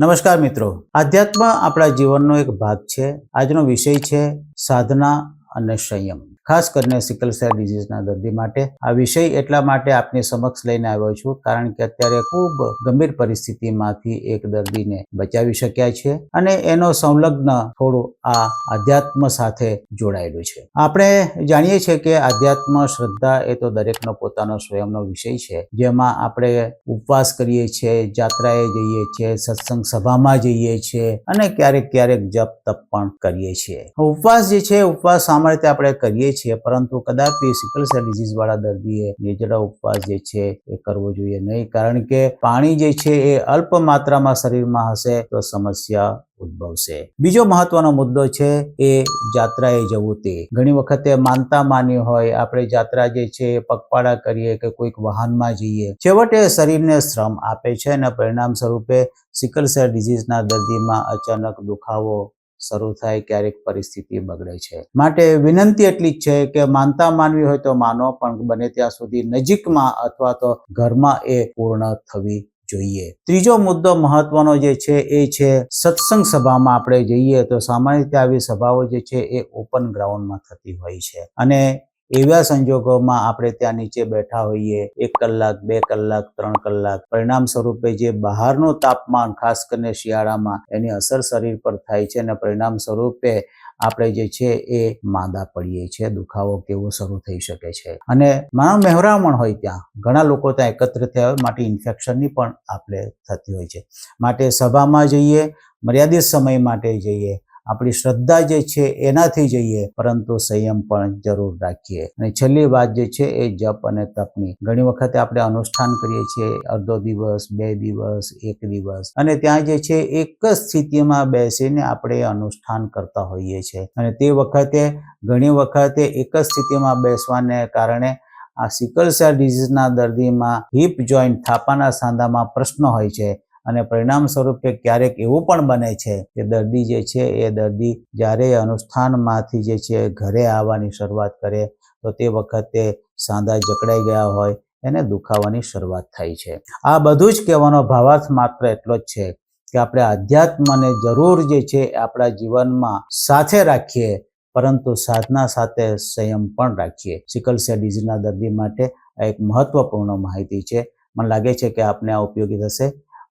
નમસ્કાર મિત્રો. આધ્યાત્મ આપણા જીવનનો એક ભાગ છે. આજનો વિષય છે સાધના અને સંયમ. ખાસ કરીને સિકલ સેલ ડિઝીઝના દર્દી માટે. આ વિષય એટલા માટે આપની સમક્ષ લઈને આવ્યો છું, કારણ કે અત્યારે ખૂબ ગંભીર પરિસ્થિતિમાંથી એક દર્દીને બચાવી શક્યા છે અને એનો સંલગ્ન થોડું આ આધ્યાત્મ સાથે જોડાયેલું છે. આપણે જાણીએ છીએ કે આધ્યાત્મ શ્રદ્ધા એ તો દરેકનો પોતાનો સ્વયંનો વિષય છે. જેમાં આપણે ઉપવાસ કરીએ છીએ, જાત્રાએ જઈએ છીએ, સત્સંગ સભામાં જઈએ છીએ અને ક્યારેક ક્યારેક જપ તપ પણ કરીએ છીએ. ઉપવાસ જે છે, ઉપવાસ સામાન્ય રીતે આપણે કરીએ છીએ પરંતુ કદાપી સિકલ સેલ ડિઝીઝ વાળા દર્દીએ નિર્જળા ઉપવાસ જે છે એ કરવો જોઈએ નહીં, કારણ કે પાણી જે છે એ અલ્પ માત્રામાં શરીરમાં હશે તો સમસ્યા ઉદ્ભવશે. બીજો મહત્વનો મુદ્દો છે એ જાત્રાએ જવું તે. ઘણી વખતે માનતા માની હોય, આપણે જાત્રા જે છે એ પગપાળા કરીએ કે કોઈક વાહનમાં જઈએ, છેવટે શરીરને શ્રમ આપે છે અને પરિણામ સ્વરૂપે સિકલ સેલ ડિઝીઝના દર્દીમાં અચાનક દુખાવો શરૂ થાય ક્યારેક પરિસ્થિતિ બગડે છે. માટે વિનંતી એટલી જ છે કે માનતા માનવી હોય તો માનો, પણ બને ત્યાં સુધી નજીકમાં અથવા તો ઘરમાં એ પૂર્ણ થવી જોઈએ. ત્રીજો મુદ્દો મહત્વનો જે છે એ છે સત્સંગ સભામાં આપણે જઈએ તો સામાન્ય રીતે આવી સભાઓ જે છે એ ઓપન ગ્રાઉન્ડમાં થતી હોય છે. અને એવા સંજોગોમાં આપણે ત્યાં નીચે બેઠા હોઈએ, એક કલાક, બે કલાક, ત્રણ કલાક, પરિણામ સ્વરૂપે જે બહારનું તાપમાન, ખાસ કરીને શિયાળામાં, એની અસર શરીર પર થાય છે અને પરિણામ સ્વરૂપે આપણે જે છે એ માંદા પડીએ છીએ, દુખાવો કેવો શરૂ થઈ શકે છે. અને માનવ મહેરામણ હોય ત્યાં, ઘણા લોકો ત્યાં એકત્ર થયા હોય, માટે ઇન્ફેક્શનની પણ આપણે થતી હોય છે. માટે સભામાં જઈએ, મર્યાદિત સમય માટે જઈએ આપણી શ્રદ્ધા જે છે એનાથી જઈએ, પરંતુ સંયમ પણ જરૂર રાખીએ. અને છેલ્લી વાત જે છે એ જપ અને તપની. ઘણી વખતે આપણે અનુષ્ઠાન કરીએ છીએ, અડધો દિવસ, બે દિવસ, એક દિવસ. અને ત્યાં જે છે એક જ સ્થિતિમાં બેસીને આપણે અનુષ્ઠાન કરતા હોઈએ છીએ. અને તે વખતે, ઘણી વખતે એક જ સ્થિતિમાં બેસવાને કારણે આ સિકલ સેલ ડિઝીઝના દર્દીમાં હિપ જોઈન્ટ થાપાના સાંધામાં પ્રશ્ન હોય છે. અને પરિણામ સ્વરૂપે ક્યારેક એવું પણ બને છે કે દર્દી જે છે એ દર્દી જ્યારે અનુષ્ઠાનમાંથી જે છે ઘરે આવવાની શરૂઆત કરે, તો તે વખતે સાંધા જકડાઈ ગયા હોય, એને દુખાવાની શરૂઆત થાય છે. આ બધું જ કહેવાનો ભાવાર્થ માત્ર એટલો જ છે કે આપણે અધ્યાત્મને જરૂર જે છે આપણા જીવનમાં સાથે રાખીએ, પરંતુ સાધના સાથે સંયમ પણ રાખીએ. સિકલ સેલ દર્દી માટે આ એક મહત્વપૂર્ણ માહિતી છે. મને લાગે છે કે આપને આ ઉપયોગી થશે.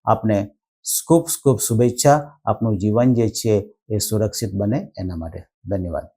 આપને ખૂબ ખૂબ શુભેચ્છા. આપનું જીવન જે છે એ સુરક્ષિત બને એના માટે. ધન્યવાદ.